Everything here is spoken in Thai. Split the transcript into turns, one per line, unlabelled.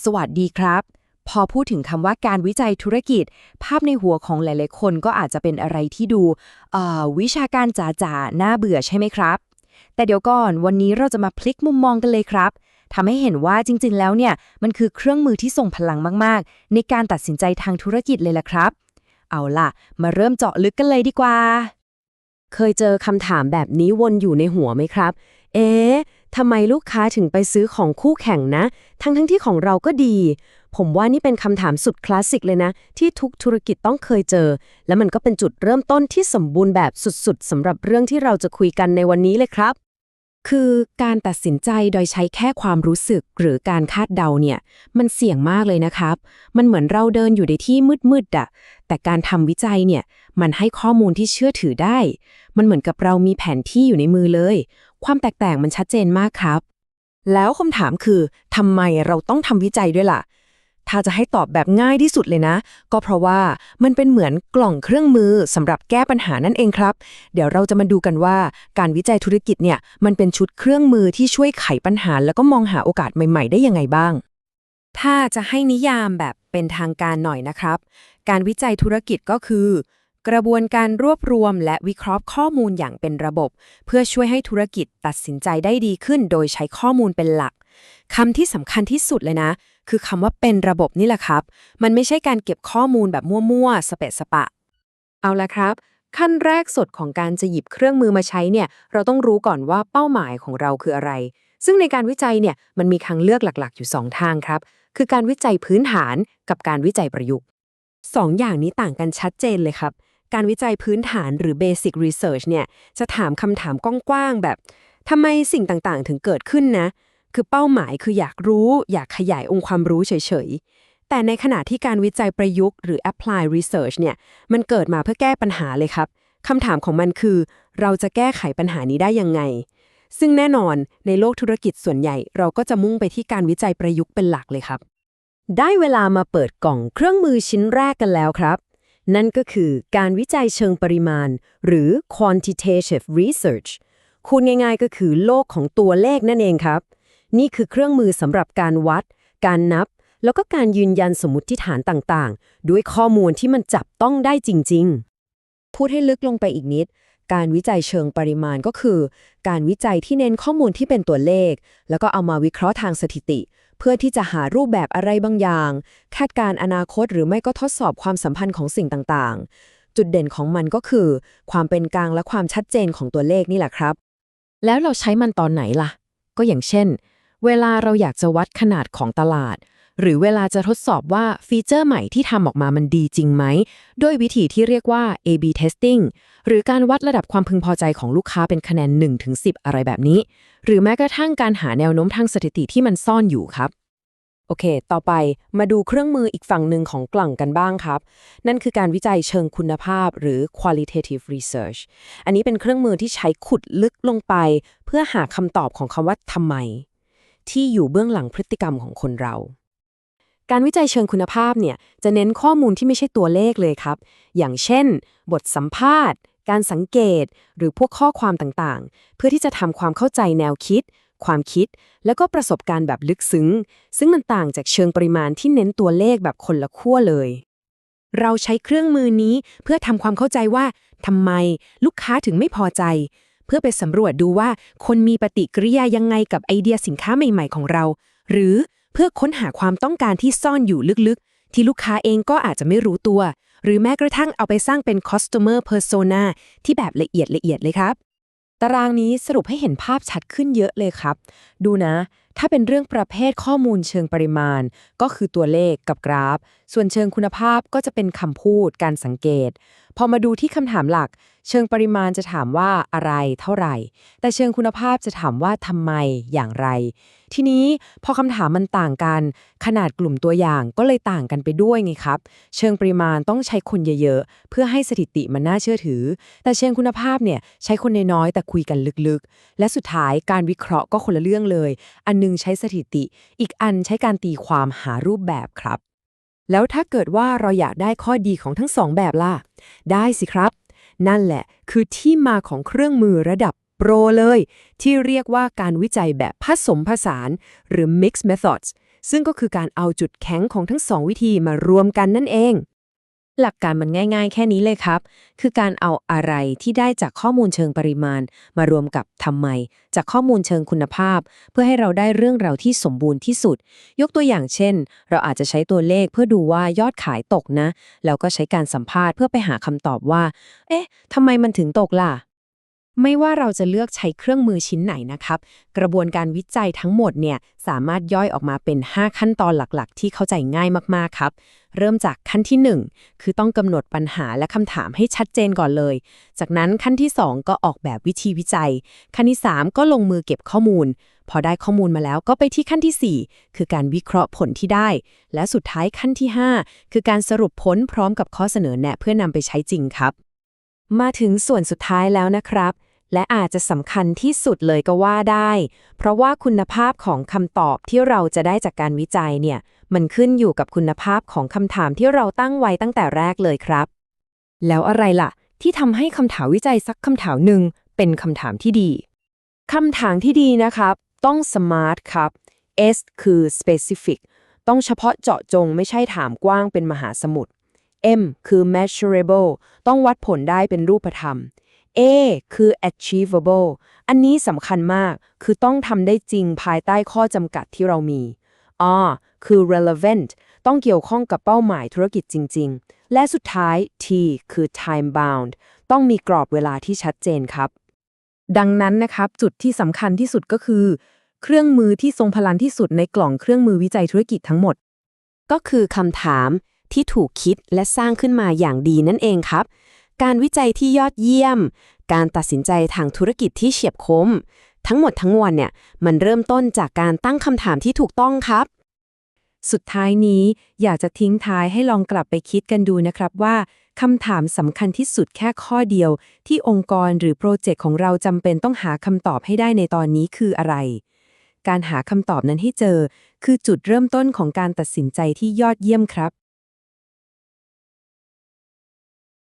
สวัสดีครับ พอพูดถึงคำว่าการวิจัยธุรกิจ ภาพในหัวของหลาย ๆ คนก็อาจจะเป็นอะไรที่ดูวิชาการจ๋าๆน่าเบื่อใช่ไหมครับ แต่เดี๋ยวก่อนวันนี้เราจะมาพลิกมุมมองกันเลยครับทำให้เห็นว่าจริง ๆ แล้วเนี่ยมันคือเครื่องมือที่ส่งพลังมาก ๆ ในการตัดสินใจทางธุรกิจเลยล่ะครับ เอาล่ะ มาเริ่มเจาะลึกกันเลยดีกว่า
เคยเจอคำถามแบบนี้วนอยู่ในหัวไหมครับ เอ๊ะ ทำไมลูกค้าถึงไปซื้อของคู่แข่งนะ ทั้งทั้งที่ของเราก็ดี ผมว่านี่เป็นคำถามสุดคลาสสิกเลยนะ ที่ทุกธุรกิจต้องเคยเจอ และมันก็เป็นจุดเริ่มต้นที่สมบูรณ์แบบสุดๆสำหรับเรื่องที่เราจะคุยกันในวันนี้เลยครับ
คือการตัดสินใจโดยใช้แค่ความรู้สึกหรือการคาดเดาเนี่ย มันเสี่ยงมากเลยนะครับ มันเหมือนเราเดินอยู่ในที่มืดๆอะแต่การทำวิจัยเนี่ย มันให้ข้อมูลที่เชื่อถือได้ มันเหมือนกับเรามีแผนที่อยู่ในมือเลย ความแตกต่างมันชัดเจนมากครับ
แล้วคำถามคือทำไมเราต้องทำวิจัยด้วยล่ะ ถ้าจะให้ตอบแบบง่ายที่สุดเลยนะ ก็เพราะว่ามันเป็นเหมือนกล่องเครื่องมือสำหรับแก้ปัญหานั่นเองครับ เดี๋ยวเราจะมาดูกันว่าการวิจัยธุรกิจเนี่ยมันเป็นชุดเครื่องมือที่ช่วยไขปัญหา แล้วก็มองหาโอกาสใหม่ๆ ได้ยังไงบ้าง
ถ้าจะให้นิยามแบบเป็นทางการหน่อยนะครับ การวิจัยธุรกิจก็คือ กระบวนการรวบรวมและวิเคราะห์ข้อมูลอย่างเป็นระบบ เพื่อช่วยให้ธุรกิจตัดสินใจได้ดีขึ้น โดยใช้ข้อมูลเป็นหลักคำที่สำคัญที่สุดเลยนะ คือคำว่าเป็นระบบนี่แหละครับ มันไม่ใช่การเก็บข้อมูลแบบมั่วๆ สเปะสปะ เอาละครับ ขั้นแรกสุดของการจะหยิบเครื่องมือมาใช้เนี่ย เราต้องรู้ก่อนว่าเป้าหมายของเราคืออะไร ซึ่งในการวิจัยเนี่ย มันมีทางเลือกหลักๆ อยู่ 2 ทางครับ คือการวิจัยพื้นฐานกับการวิจัยประยุกต์
สองอย่างนี้ต่างกันชัดเจนเลยครับ การวิจัยพื้นฐานหรือ basic research เนี่ย จะถามคำถามกว้างๆแบบทำไมสิ่งต่างๆ ถึงเกิดขึ้นนะ คือเป้าหมายคืออยากรู้ อยากขยายองค์ความรู้เฉยๆ แต่ในขณะที่การวิจัยประยุกต์หรือ apply research เนี่ย มันเกิดมาเพื่อแก้ปัญหาเลยครับคำถามของมันคือ เราจะแก้ไขปัญหานี้ได้ยังไง ซึ่งแน่นอนในโลกธุรกิจส่วนใหญ่ เราก็จะมุ่งไปที่การวิจัยประยุกต์เป็นหลักเลยครับ ได้เวลามาเปิดกล่องเครื่องมือชิ้นแรกกันแล้วครับ นั่นก็คือการวิจัยเชิงปริมาณ หรือ quantitative research คูณง่ายๆก็คือโลกของตัวเลขนั่นเองครับ นี่คือเครื่องมือสำหรับการวัด การนับ แล้วก็การยืนยันสมมติฐานต่างๆ ด้วยข้อมูลที่มันจับต้องได้จริง ๆ พูดให้ลึกลงไปอีกนิด การวิจัยเชิงปริมาณก็คือ การวิจัยที่เน้นข้อมูลที่เป็นตัวเลข แล้วก็เอามาวิเคราะห์ทางสถิติ เพื่อที่จะหารูปแบบอะไรบางอย่าง คาดการณ์อนาคตหรือไม่ก็ทดสอบความสัมพันธ์ของสิ่งต่างๆ จุดเด่นของมันก็คือ ความเป็นกลางและความชัดเจนของตัวเลขนี่แหละครับ แล้วเราใช้มันตอนไหนล่ะ ก็อย่างเช่น เวลาเราอยากจะวัดขนาดของตลาด หรือเวลาจะทดสอบว่าฟีเจอร์ใหม่ที่ทำออกมามันดีจริงไหม ด้วยวิธีที่เรียกว่า A/B testing หรือการวัดระดับความพึงพอใจของลูกค้าเป็นคะแนน 1-10 อะไรแบบนี้ หรือแม้กระทั่งการหาแนวโน้มทางสถิติที่มันซ่อนอยู่ครับโอเค ต่อไปมาดูเครื่องมืออีกฝั่งหนึ่งของกล่องกันบ้างครับ นั่นคือการวิจัยเชิงคุณภาพหรือ qualitative research อันนี้เป็นเครื่องมือที่ใช้ขุดลึกลงไป เพื่อหาคำตอบของคำว่าทำไม ที่อยู่เบื้องหลังพฤติกรรมของคนเรา การวิจัยเชิงคุณภาพเนี่ยจะเน้นข้อมูลที่ไม่ใช่ตัวเลขเลยครับ อย่างเช่น บทสัมภาษณ์ การสังเกต หรือพวกข้อความต่างๆ เพื่อที่จะทำความเข้าใจแนวคิด ความคิด แล้วก็ประสบการณ์แบบลึกซึ้ง ซึ่งมันต่างจากเชิงปริมาณที่เน้นตัวเลขแบบคนละขั้วเลยเราใช้เครื่องมือนี้เพื่อทำความเข้าใจว่าทำไมลูกค้าถึงไม่พอใจ เพื่อไปสำรวจดูว่าคนมีปฏิกิริยายังไงกับไอเดียสินค้าใหม่ๆของเรา หรือเพื่อค้นหาความต้องการที่ซ่อนอยู่ลึกๆ ที่ลูกค้าเองก็อาจจะไม่รู้ตัว หรือแม้กระทั่งเอาไปสร้างเป็น customer persona ที่แบบละเอียดละเอียดเลยครับ ตารางนี้สรุปให้เห็นภาพชัดขึ้นเยอะเลยครับ ดูนะ ถ้าเป็นเรื่องประเภทข้อมูลเชิงปริมาณ ก็คือตัวเลขกับกราฟ ส่วนเชิงคุณภาพก็จะเป็นคำพูด การสังเกต พอมาดูที่คำถามหลัก เชิงปริมาณจะถามว่าอะไรเท่าไหร่ แต่เชิงคุณภาพจะถามว่าทำไมอย่างไร ทีนี้พอคำถามมันต่างกัน ขนาดกลุ่มตัวอย่างก็เลยต่างกันไปด้วยไงครับ เชิงปริมาณต้องใช้คนเยอะๆ เพื่อให้สถิติมันน่าเชื่อถือ แต่เชิงคุณภาพเนี่ยใช้คนน้อยๆแต่คุยกันลึกๆ และสุดท้ายการวิเคราะห์ก็คนละเรื่องเลย อันหนึงใช้สถิติ อีกอันใช้การตีความหารูปแบบครับ แล้วถ้าเกิดว่าเราอยากได้ข้อดีของทั้งสองแบบล่ะ ได้สิครับ นั่นแหละคือที่มาของเครื่องมือระดับโปรเลย ที่เรียกว่าการวิจัยแบบผสมผสาน หรือ mixed methods ซึ่งก็คือการเอาจุดแข็งของทั้งสองวิธีมารวมกันนั่นเอง หลักการมันง่าย ๆ แค่นี้เลยครับ คือการเอาอะไรที่ได้จากข้อมูลเชิงปริมาณ มารวมกับทำไม จากข้อมูลเชิงคุณภาพ เพื่อให้เราได้เรื่องราวที่สมบูรณ์ที่สุด ยกตัวอย่างเช่น เราอาจจะใช้ตัวเลขเพื่อดูว่ายอดขายตกนะ แล้วก็ใช้การสัมภาษณ์เพื่อไปหาคำตอบว่า เอ๊ะทำไมมันถึงตกล่ะ ไม่ว่าเราจะเลือกใช้เครื่องมือชิ้นไหนนะครับ กระบวนการวิจัยทั้งหมดเนี่ยสามารถย่อยออกมาเป็น 5 ขั้นตอนหลักๆ ที่เข้าใจง่ายมากๆครับ เริ่มจากขั้นที่ 1 คือต้องกำหนดปัญหาและคำถามให้ชัดเจนก่อนเลย จากนั้นขั้นที่ 2 ก็ออกแบบวิธีวิจัย ขั้นที่ 3 ก็ลงมือเก็บข้อมูล พอได้ข้อมูลมาแล้วก็ไปที่ขั้นทีสี่4 คือการวิเคราะห์ผลที่ได้ และสุดท้ายขั้นที่ 5 คือการสรุปผลพร้อมกับข้อเสนอแนะเพื่อนำไปใช้จริงครับ มาถึงส่วนสุดท้ายแล้วนะครับ และอาจจะสำคัญที่สุดเลยก็ว่าได้ เพราะว่าคุณภาพของคำตอบที่เราจะได้จากการวิจัยเนี่ย มันขึ้นอยู่กับคุณภาพของคำถามที่เราตั้งไว้ตั้งแต่แรกเลยครับ แล้วอะไรล่ะ ที่ทำให้คำถามวิจัยสักคำถามหนึ่งเป็นคำถามที่ดีคำถามที่ดีนะครับ ต้อง smart ครับ S คือ specific ต้องเฉพาะเจาะจงไม่ใช่ถามกว้างเป็นมหาสมุทร M คือ measurable ต้องวัดผลได้เป็นรูปธรรม A คือ achievable อันนี้สำคัญมาก คือต้องทำได้จริงภายใต้ข้อจำกัดที่เรามี R คือ relevant ต้องเกี่ยวข้องกับเป้าหมายธุรกิจจริง ๆ และสุดท้าย T คือ time bound ต้องมีกรอบเวลาที่ชัดเจนครับ ดังนั้นนะครับ จุดที่สำคัญที่สุดก็คือ เครื่องมือที่ทรงพลังที่สุดในกล่องเครื่องมือวิจัยธุรกิจทั้งหมด ก็คือคำถาม ที่ถูกคิดและสร้างขึ้นมาอย่างดีนั่นเองครับ การวิจัยที่ยอดเยี่ยม การตัดสินใจทางธุรกิจที่เฉียบคม ทั้งหมดทั้งมวลเนี่ยมันเริ่มต้นจากการตั้งคำถามที่ถูกต้องครับ สุดท้ายนี้อยากจะทิ้งท้ายให้ลองกลับไปคิดกันดูนะครับว่าคำถามสำคัญที่สุดแค่ข้อเดียว ที่องค์กรหรือโปรเจกต์ของเราจำเป็นต้องหาคำตอบให้ได้ในตอนนี้คืออะไร การหาคำตอบนั้นให้เจอ คือจุดเริ่มต้นของการตัดสินใจที่ยอดเยี่ยมครับ